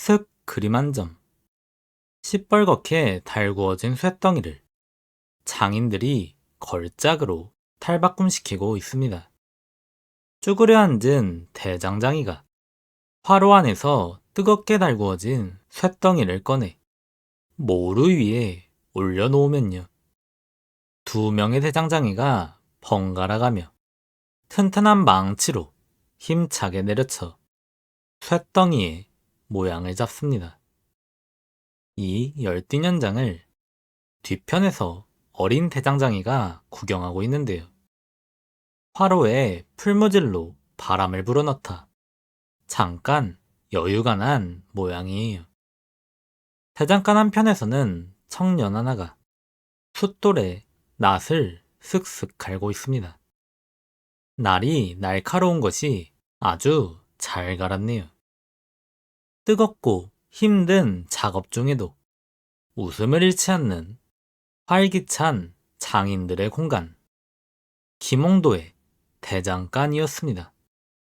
슥 그림 한 점. 시뻘겋게 달구어진 쇳덩이를 장인들이 걸작으로 탈바꿈시키고 있습니다. 쭈그려 앉은 대장장이가 화로 안에서 뜨겁게 달구어진 쇳덩이를 꺼내 모루 위에 올려놓으면요. 두 명의 대장장이가 번갈아가며 튼튼한 망치로 힘차게 내려쳐 쇳덩이의 모양을 잡습니다. 이 열띤 현장을 뒤편에서 어린 대장장이가 구경하고 있는데요. 화로에 풀무질로 바람을 불어넣다 잠깐 여유가 난 모양이에요. 대장간 한편에서는 청년 하나가 숫돌에 낫을 슥슥 갈고 있습니다. 날이 날카로운 것이 아주 잘 갈았네요. 뜨겁고 힘든 작업 중에도 웃음을 잃지 않는 활기찬 장인들의 공간. 김홍도의 대장간이었습니다.